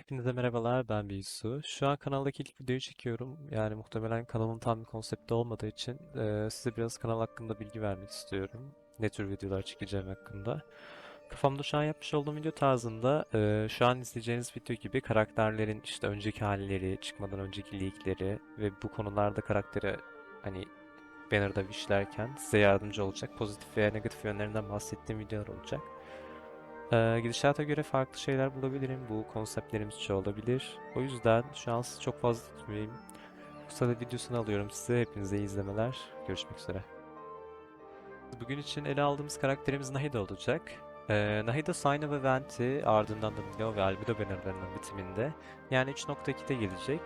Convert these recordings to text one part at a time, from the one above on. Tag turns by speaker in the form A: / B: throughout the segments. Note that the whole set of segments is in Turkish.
A: Hepinize merhabalar, ben Bilsu. Şu an kanaldaki ilk videoyu çekiyorum. Yani muhtemelen kanalın tam bir konsepti olmadığı için eee, size biraz kanal hakkında bilgi vermek istiyorum. Ne tür videolar çekeceğim hakkında. Kafamda şu an yapmış olduğum video tarzında eee, şu an izleyeceğiniz video gibi karakterlerin işte önceki halleri, çıkmadan önceki leakleri ve bu konularda karakteri hani banner'da wishlerken size yardımcı olacak pozitif veya negatif yönlerinden bahsettiğim videolar olacak. Ee, gidişata göre farklı şeyler bulabilirim. Bu konseptlerimiz çoğalabilir. O yüzden şu an sizi çok fazla tutmayayım. Bu sırada videosunu alıyorum size. Hepinize iyi izlemeler. Görüşmek üzere. Bugün için ele aldığımız karakterimiz Nahida olacak. Ee, Nahida Sign of Event'i ardından da Milo ve Albedo bannerlarının bitiminde yani 3.2'de gelecek.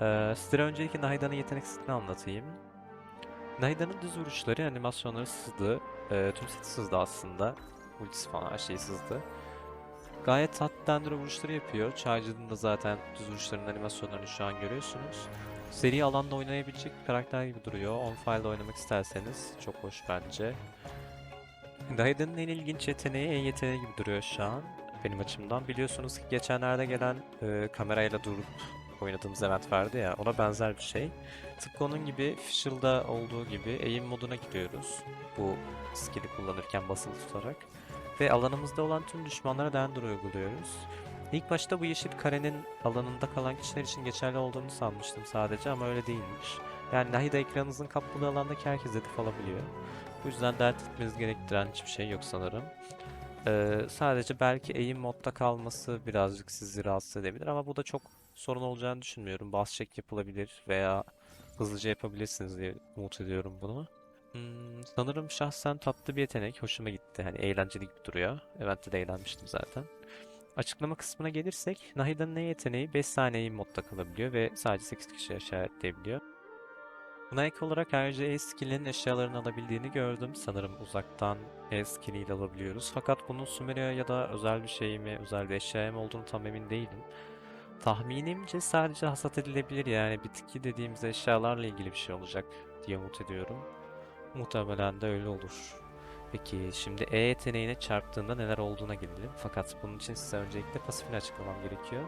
A: Ee, sizlere öncelikle Nahida'nın yetenek setini anlatayım. Nahida'nın düz vuruşları, animasyonları sızdı. Ee, tüm seti sızdı aslında. Ultisi falan her şey sızdı. Gayet tatlı dendro vuruşları yapıyor. Charger'ın da zaten düz vuruşlarının animasyonlarını şu an görüyorsunuz. Seri alanda oynayabilecek bir karakter gibi duruyor. On file'da oynamak isterseniz çok hoş bence. Daida'nın en ilginç yeteneği en yeteneği gibi duruyor şu an. Benim açımdan. Biliyorsunuz ki geçenlerde gelen e, kamerayla durup oynadığımız event vardı ya ona benzer bir şey. Tıpkı onun gibi Fischl'da olduğu gibi aim moduna giriyoruz. Bu skill'i kullanırken basılı tutarak. Ve alanımızda olan tüm düşmanlara Dendro uyguluyoruz. İlk başta bu yeşil karenin alanında kalan kişiler için geçerli olduğunu sanmıştım sadece ama öyle değilmiş. Yani Nahida ekranınızın kapladığı alandaki herkes hedef alabiliyor. Bu yüzden dert etmeniz gerektiren hiçbir şey yok sanırım. Ee, sadece belki aim modda kalması birazcık sizi rahatsız edebilir ama bu da çok sorun olacağını düşünmüyorum. Boss check yapılabilir veya hızlıca yapabilirsiniz diye umut ediyorum bunu. Hmm, sanırım şahsen tatlı bir yetenek. Hoşuma gitti. Hani eğlenceli gibi duruyor. Event'te de eğlenmiştim zaten. Açıklama kısmına gelirsek, Nahida'nın ne yeteneği 5 saniye modda kalabiliyor ve sadece 8 kişi işaretleyebiliyor. Buna ek olarak ayrıca E skill'inin eşyalarını alabildiğini gördüm. Sanırım uzaktan E skill'iyle alabiliyoruz. Fakat bunun Sumeria ya da özel bir şey mi, özel bir eşyaya mı olduğunu tam emin değilim. Tahminimce sadece hasat edilebilir yani bitki dediğimiz eşyalarla ilgili bir şey olacak diye umut ediyorum. Muhtemelen de öyle olur. Peki şimdi E yeteneğine çarptığında neler olduğuna gelelim. Fakat bunun için size öncelikle pasifini açıklamam gerekiyor.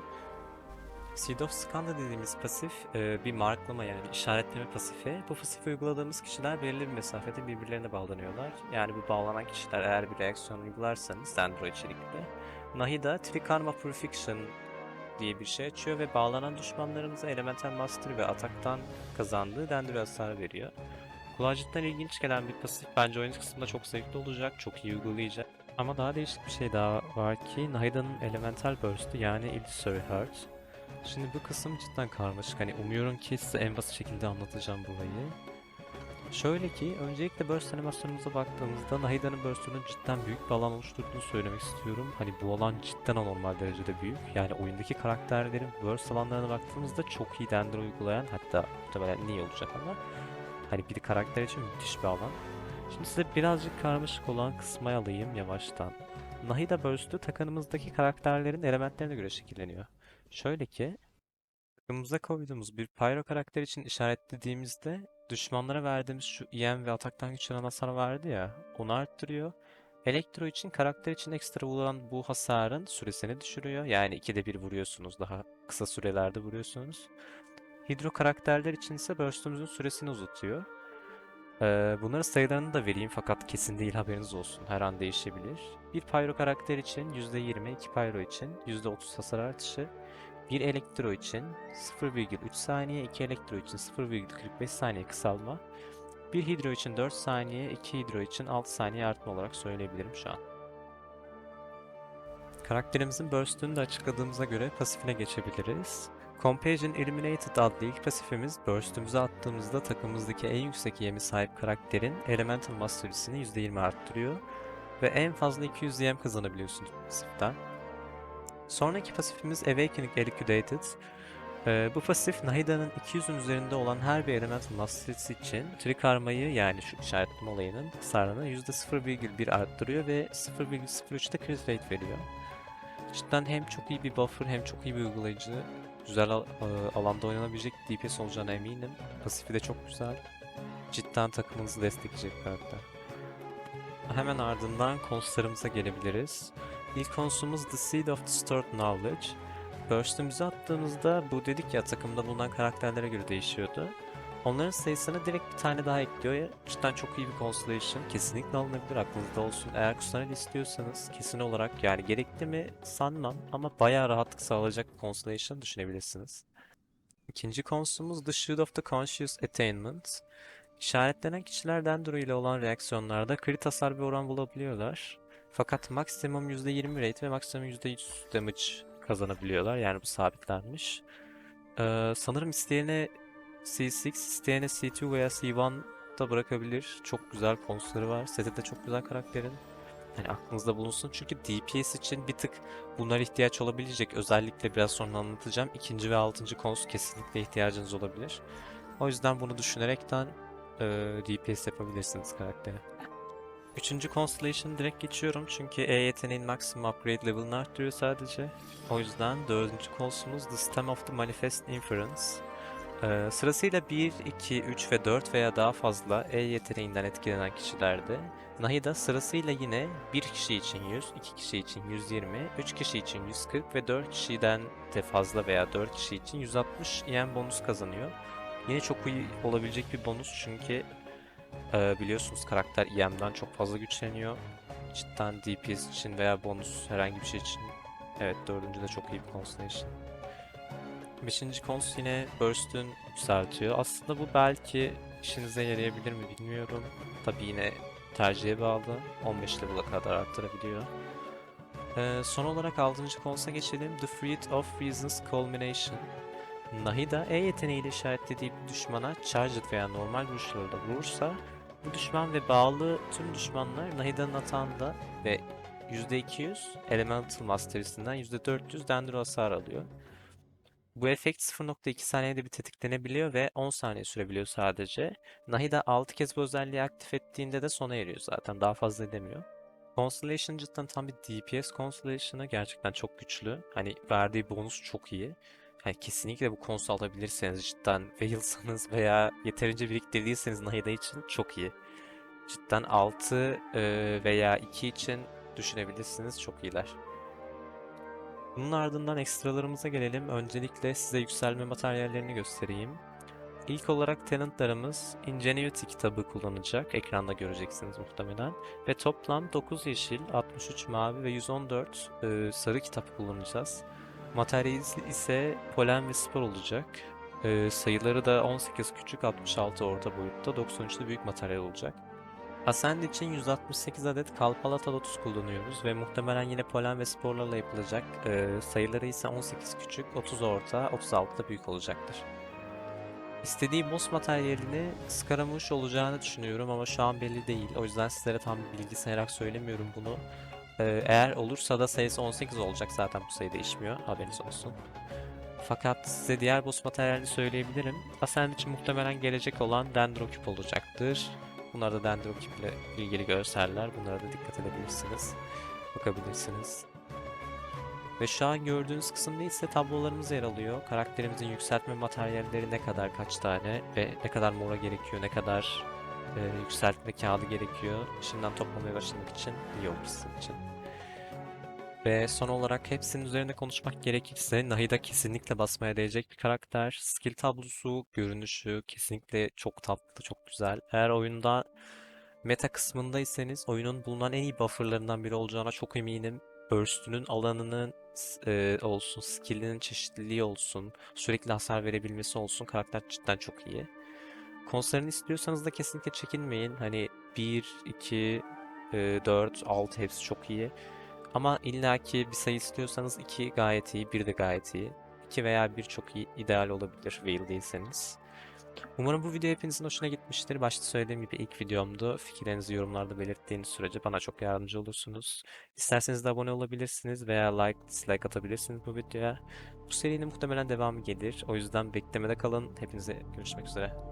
A: Seed of Skanda dediğimiz pasif e, bir marklama yani bir işaretleme pasifi. Bu pasifi uyguladığımız kişiler belirli bir mesafede birbirlerine bağlanıyorlar. Yani bu bağlanan kişiler eğer bir reaksiyon uygularsanız Dendro içerikli. Nahida Trikarma Purification diye bir şey açıyor ve bağlanan düşmanlarımıza Elemental Mastery ve ataktan kazandığı Dendro hasar veriyor. Kulağa cidden ilginç gelen bir pasif. Bence oyun kısmında çok zevkli olacak, çok iyi uygulayacak. Ama daha değişik bir şey daha var ki Nahida'nın Elemental Burst'ü yani Illusory Heart. Şimdi bu kısım cidden karmaşık. Hani umuyorum ki size en basit şekilde anlatacağım burayı. Şöyle ki öncelikle burst animasyonumuza baktığımızda Nahida'nın burst'ünün cidden büyük bir alan oluşturduğunu söylemek istiyorum. Hani bu alan cidden anormal derecede büyük. Yani oyundaki karakterlerin burst alanlarına baktığımızda çok iyi dendro uygulayan hatta muhtemelen iyi olacak ama Hani bir karakter için müthiş bir alan. Şimdi size birazcık karmaşık olan kısmı alayım yavaştan. Nahida Burst'ü takımımızdaki karakterlerin elementlerine göre şekilleniyor. Şöyle ki, takımımıza koyduğumuz bir Pyro karakter için işaretlediğimizde düşmanlara verdiğimiz şu EM ve ataktan güçlenen hasar vardı ya, onu arttırıyor. Elektro için karakter için ekstra vurulan bu hasarın süresini düşürüyor. Yani ikide bir vuruyorsunuz, daha kısa sürelerde vuruyorsunuz. Hidro karakterler için ise burst'ümüzün süresini uzatıyor. Ee, bunların sayılarını da vereyim fakat kesin değil haberiniz olsun. Her an değişebilir. Bir Pyro karakter için %20, iki Pyro için %30 hasar artışı, bir Elektro için 0,3 saniye, iki Elektro için 0,45 saniye kısalma, bir Hidro için 4 saniye, iki Hidro için 6 saniye artma olarak söyleyebilirim şu an. Karakterimizin burst'ünü de açıkladığımıza göre pasifine geçebiliriz. Companion Eliminated adlı ilk pasifimiz burst'ümüze attığımızda takımımızdaki en yüksek yemi sahip karakterin Elemental Mastery'sini %20 arttırıyor ve en fazla 200 yem kazanabiliyorsunuz pasiften. Sonraki pasifimiz Awakening Liquidated. Ee, bu pasif Nahida'nın 200'ün üzerinde olan her bir Elemental Mastery'si için Trikarma'yı yani şu işaretleme olayının hasarını %0,1 arttırıyor ve 0,03'te crit rate veriyor. Cidden hem çok iyi bir buffer hem çok iyi bir uygulayıcı. Güzel al- e, alanda oynanabilecek DPS olacağına eminim. Pasifi de çok güzel. Cidden takımınızı destekleyecek karakter. Hemen ardından konslarımıza gelebiliriz. İlk konsumuz The Seed of the Stored Knowledge. Burst'ümüzü attığımızda bu dedik ya takımda bulunan karakterlere göre değişiyordu. Onların sayısına direkt bir tane daha ekliyor. Cidden çok iyi bir Constellation. Kesinlikle alınabilir aklınızda olsun. Eğer Kusanel istiyorsanız kesin olarak yani gerekli mi sanmam ama bayağı rahatlık sağlayacak bir Constellation düşünebilirsiniz. İkinci konsumuz The Shield of the Conscious Attainment. İşaretlenen kişiler Dendro ile olan reaksiyonlarda crit hasar bir oran bulabiliyorlar. Fakat maksimum %20 rate ve maksimum %100 damage kazanabiliyorlar. Yani bu sabitlenmiş. Ee, sanırım isteyene C6, isteyene C2 veya C1 da bırakabilir. Çok güzel konsları var. Seti de çok güzel karakterin. Hani aklınızda bulunsun çünkü DPS için bir tık bunlar ihtiyaç olabilecek. Özellikle biraz sonra anlatacağım. İkinci ve altıncı kons kesinlikle ihtiyacınız olabilir. O yüzden bunu düşünerekten e, DPS yapabilirsiniz karaktere. Üçüncü Constellation direkt geçiyorum çünkü E yeteneğin maksimum upgrade level'ını arttırıyor sadece. O yüzden dördüncü konsumuz The Stem of the Manifest Inference. Ee, sırasıyla 1, 2, 3 ve 4 veya daha fazla E yeteneğinden etkilenen kişilerde Nahida sırasıyla yine 1 kişi için 100, 2 kişi için 120, 3 kişi için 140 ve 4 kişiden de fazla veya 4 kişi için 160 EM bonus kazanıyor. Yine çok iyi olabilecek bir bonus çünkü e, biliyorsunuz karakter EM'den çok fazla güçleniyor. Cidden DPS için veya bonus herhangi bir şey için evet dördüncü de çok iyi bir constellation. Beşinci kons yine Burst'ün yükseltiyor. Aslında bu belki işinize yarayabilir mi bilmiyorum. Tabi yine tercihe bağlı. 15 level'a kadar arttırabiliyor. Ee, son olarak 6. konsa geçelim. The Fruit of Reason's Culmination. Nahida E yeteneğiyle işaretlediği bir düşmana charged veya normal vuruşlarla vurursa bu düşman ve bağlı tüm düşmanlar Nahida'nın atağında ve %200 Elemental Mastery'sinden %400 Dendro hasar alıyor. Bu efekt 0.2 saniyede bir tetiklenebiliyor ve 10 saniye sürebiliyor sadece. Nahida 6 kez bu özelliği aktif ettiğinde de sona eriyor zaten. Daha fazla edemiyor. Constellation cidden tam bir DPS Constellation'ı gerçekten çok güçlü. Hani verdiği bonus çok iyi. Yani kesinlikle bu konsol alabilirseniz cidden Whales'ınız veya yeterince biriktirdiyseniz Nahida için çok iyi. Cidden 6 veya 2 için düşünebilirsiniz çok iyiler. Bunun ardından ekstralarımıza gelelim. Öncelikle size yükselme materyallerini göstereyim. İlk olarak tenantlarımız Ingenuity kitabı kullanacak. Ekranda göreceksiniz muhtemelen. Ve toplam 9 yeşil, 63 mavi ve 114 e, sarı kitap kullanacağız. Materyaliz ise polen ve spor olacak. E, sayıları da 18 küçük, 66 orta boyutta, 93 de büyük materyal olacak. Ascend için 168 adet Kalpalata Lotus kullanıyoruz ve muhtemelen yine polen ve sporlarla yapılacak. Ee, sayıları ise 18 küçük, 30 orta, 36 da büyük olacaktır. İstediği boss materyalini Scaramouche olacağını düşünüyorum ama şu an belli değil. O yüzden sizlere tam bir bilgi sayarak söylemiyorum bunu. Ee, eğer olursa da sayısı 18 olacak zaten bu sayı değişmiyor. Haberiniz olsun. Fakat size diğer boss materyalini söyleyebilirim. Ascend için muhtemelen gelecek olan Dendrocube olacaktır. Bunlar da Dendrocube ile ilgili görseller. Bunlara da dikkat edebilirsiniz. Bakabilirsiniz. Ve şu an gördüğünüz kısımda ise tablolarımız yer alıyor. Karakterimizin yükseltme materyalleri ne kadar kaç tane ve ne kadar mora gerekiyor, ne kadar e, yükseltme kağıdı gerekiyor. Şimdiden toplamaya başlamak için iyi olur sizin için. Ve son olarak hepsinin üzerinde konuşmak gerekirse Nahida kesinlikle basmaya değecek bir karakter. Skill tablosu, görünüşü kesinlikle çok tatlı, çok güzel. Eğer oyunda meta kısmındaysanız oyunun bulunan en iyi bufferlarından biri olacağına çok eminim. Burst'ünün alanının e, olsun, skill'inin çeşitliliği olsun, sürekli hasar verebilmesi olsun karakter cidden çok iyi. Konserini istiyorsanız da kesinlikle çekinmeyin. Hani 1, 2, 4, 6 hepsi çok iyi. Ama illaki bir sayı istiyorsanız 2 gayet iyi, 1 de gayet iyi. 2 veya 1 çok iyi, ideal olabilir Veil değilseniz. Umarım bu video hepinizin hoşuna gitmiştir. Başta söylediğim gibi ilk videomdu. Fikirlerinizi yorumlarda belirttiğiniz sürece bana çok yardımcı olursunuz. İsterseniz de abone olabilirsiniz veya like, dislike atabilirsiniz bu videoya. Bu serinin muhtemelen devamı gelir. O yüzden beklemede kalın. Hepinize görüşmek üzere.